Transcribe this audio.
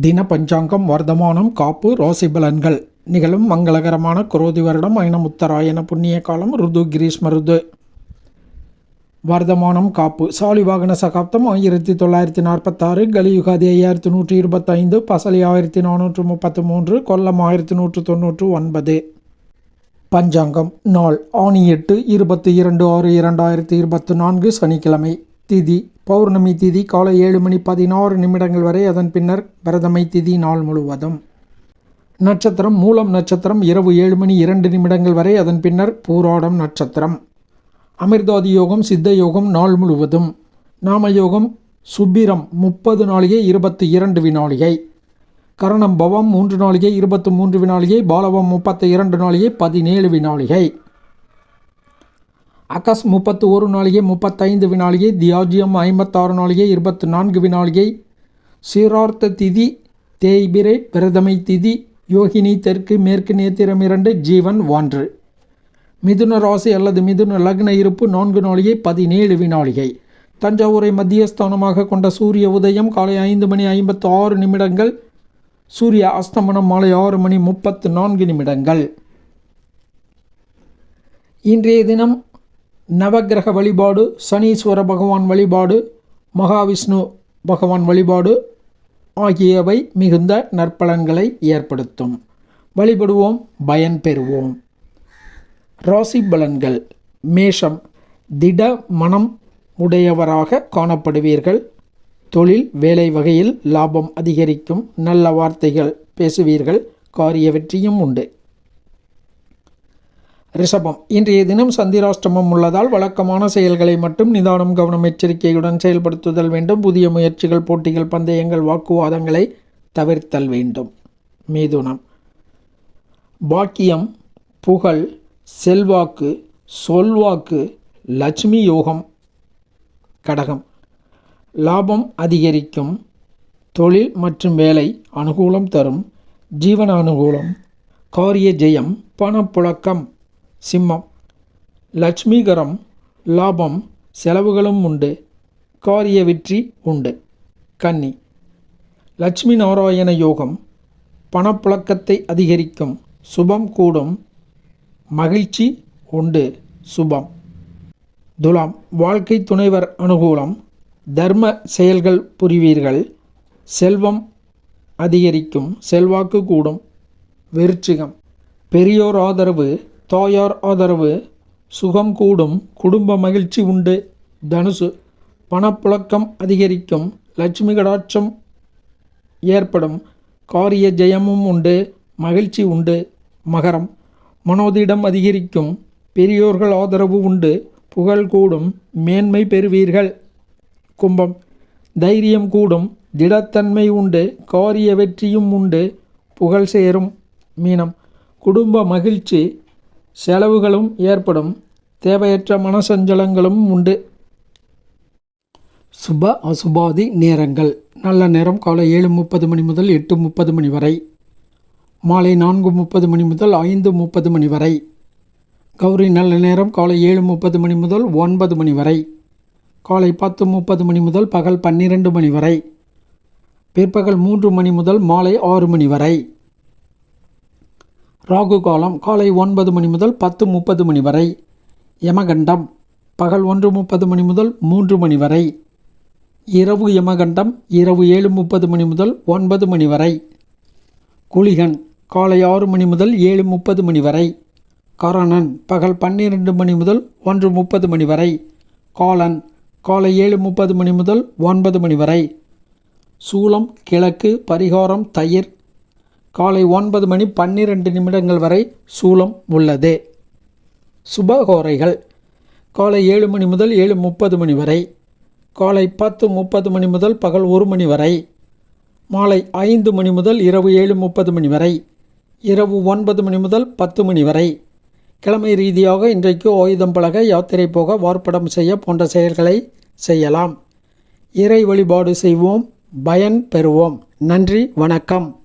தின பஞ்சாங்கம் வர்த்தமானம் காப்பு ராசி பலன்கள் நிகழும் மங்களகரமான குரோதி வருடம் ஐனம் புண்ணிய காலம் ருது கிரீஷ்ம ருது. வர்தமானம் காப்பு. சாலிவாகன சகாப்தம் ஆயிரத்தி தொள்ளாயிரத்தி நாற்பத்தாறு கலியுகாதி ஐயாயிரத்தி நூற்றி இருபத்தைந்து பசலி ஆயிரத்தி நானூற்று முப்பத்து மூன்று கொல்லம் ஆயிரத்தி நூற்று தொன்னூற்று ஒன்பது பஞ்சாங்கம் நாள். ஆணி எட்டு இருபத்தி இரண்டு ஆறு இரண்டாயிரத்தி இருபத்தி நான்கு சனிக்கிழமை. திதி பௌர்ணமி திதி காலை ஏழு மணி பதினாறு நிமிடங்கள் வரை அதன் பின்னர் பிரதமை திதி நாள் முழுவதும். நட்சத்திரம் மூலம் நட்சத்திரம் இரவு ஏழு மணி இரண்டு நிமிடங்கள் வரை அதன் பின்னர் பூராடம் நட்சத்திரம். அமிர்தாதி யோகம் சித்த யோகம் நாள் முழுவதும். நாம யோகம் சுப்பிரம் முப்பது நாளிகை இருபத்தி இரண்டு வினாளிகை. கரணம் பவம் மூன்று நாளிகை இருபத்து மூன்று வினாளிகை பாலவம் முப்பத்தி இரண்டு நாளிகை பதினேழு வினாளிகை. அகஸ் முப்பத்து ஒரு நாளிகை முப்பத்தைந்து வினாளிகை தியாஜியம் ஐம்பத்தாறு நாளிகை இருபத்து நான்கு வினாளிகை. சீரார்த்த திதி தேய்பிரை பிரதமை திதி யோகினி தெற்கு மேற்கு நேத்திரம் இரண்டு ஜீவன் ஒன்று. மிதுன ராசி அல்லது மிதுன லக்ன இருப்பு நான்கு நாளிகை பதினேழு வினாளிகை. தஞ்சாவூரை மத்தியஸ்தானமாக கொண்ட சூரிய உதயம் காலை ஐந்து மணி ஐம்பத்து ஆறு நிமிடங்கள். சூரிய அஸ்தமனம் மாலை ஆறு மணி முப்பத்து நான்கு நிமிடங்கள். இன்றைய தினம் நவக்கிரக வழிபாடு சனீஸ்வர பகவான் வழிபாடு மகாவிஷ்ணு பகவான் வழிபாடு ஆகியவை மிகுந்த நற்பலன்களை ஏற்படுத்தும். வழிபடுவோம் பயன் பெறுவோம். ராசி பலன்கள். மேஷம். திட மனம் உடையவராக காணப்படுவீர்கள். தொழில் வேலை வகையில் லாபம் அதிகரிக்கும் நல்ல வார்த்தைகள் பேசுவீர்கள். காரிய வெற்றியும் உண்டு. ரிஷபம். இன்றைய தினம் சந்திராஷ்டமம் உள்ளதால் வழக்கமான செயல்களை மட்டும் நிதானம் கவனம் எச்சரிக்கையுடன் செயல்படுத்துதல் வேண்டும். புதிய முயற்சிகள் போட்டிகள் பந்தயங்கள் வாக்குவாதங்களை தவிர்த்தல் வேண்டும். மீதுனம். பாக்கியம் புகழ் செல்வாக்கு சொல்வாக்கு லட்சுமி யோகம் கடகம். லாபம் அதிகரிக்கும். தொழில் மற்றும் வேலை அனுகூலம் தரும். ஜீவன அனுகூலம் காரிய ஜெயம் பணப்புழக்கம். சிம்மம். லட்சுமிகரம் லாபம் செலவுகளும் உண்டு. காரிய வெற்றி உண்டு. கன்னி. லட்சுமி நாராயண யோகம் பணப்புழக்கத்தை அதிகரிக்கும். சுபம் கூடும். மகிழ்ச்சி உண்டு. சுபம். துலாம். வாழ்க்கை துணைவர் அனுகூலம். தர்ம செயல்கள் புரிவீர்கள். செல்வம் அதிகரிக்கும். செல்வாக்கு கூடும். விருச்சிகம். பெரியோர் ஆதரவு தாயார் ஆதரவு சுகம் கூடும் குடும்ப மகிழ்ச்சி உண்டு. தனுசு பணப்புழக்கம் அதிகரிக்கும் லட்சுமி கடாட்சம் ஏற்படும் காரிய ஜெயமும் உண்டு மகிழ்ச்சி உண்டு. மகரம் மனோதிடம் அதிகரிக்கும் பெரியோர்கள் ஆதரவு உண்டு புகழ் கூடும் மேன்மை பெறுவீர்கள். கும்பம் தைரியம் கூடும் திடத்தன்மை உண்டு காரிய வெற்றியும் உண்டு புகழ் சேரும். மீனம் குடும்ப மகிழ்ச்சி செலவுகளும் ஏற்படும். தேவையற்ற மனசஞ்சலங்களும் உண்டு. சுப அசுபாதி நேரங்கள். நல்ல நேரம் காலை ஏழு முப்பது மணி முதல் எட்டு முப்பது மணி வரை. மாலை நான்கு முப்பது மணி முதல் ஐந்து முப்பது மணி வரை. கௌரி நல்ல நேரம் காலை ஏழு முப்பது மணி முதல் ஒன்பது மணி வரை. காலை பத்து முப்பது மணி முதல் பகல் பன்னிரெண்டு மணி வரை. பிற்பகல் மூன்று மணி முதல் மாலை ஆறு மணி வரை. ராகு காலம் காலை ஒன்பது மணி முதல் பத்து முப்பது மணி வரை. யமகண்டம் பகல் ஒன்று முப்பது மணி முதல் மூன்று மணி வரை. இரவு யமகண்டம் இரவு ஏழு முப்பது மணி முதல் ஒன்பது மணி வரை. குளிகன் காலை ஆறு மணி முதல் ஏழு முப்பது மணி வரை. கரணன் பகல் பன்னிரண்டு மணி முதல் ஒன்று முப்பது மணி வரை. காலன் காலை ஏழு முப்பது மணி முதல் ஒன்பது மணி வரை. சூலம் கிழக்கு பரிகாரம் தயிர் காலை ஒன்பது மணி பன்னிரண்டு நிமிடங்கள் வரை சூலம் உள்ளது. சுபகோரைகள். காலை ஏழு மணி முதல் ஏழு முப்பது மணி வரை. காலை பத்து முப்பது மணி முதல் பகல் ஒரு மணி வரை. மாலை ஐந்து மணி முதல் இரவு ஏழு முப்பது மணி வரை. இரவு ஒன்பது மணி முதல் பத்து மணி வரை. கிழமை ரீதியாக இன்றைக்கு ஆயுதம் பழக யாத்திரை போக வார்ப்படம் செய்ய போன்ற செயல்களை செய்யலாம். இறை வழிபாடு செய்வோம். பயன் பெறுவோம். நன்றி வணக்கம்.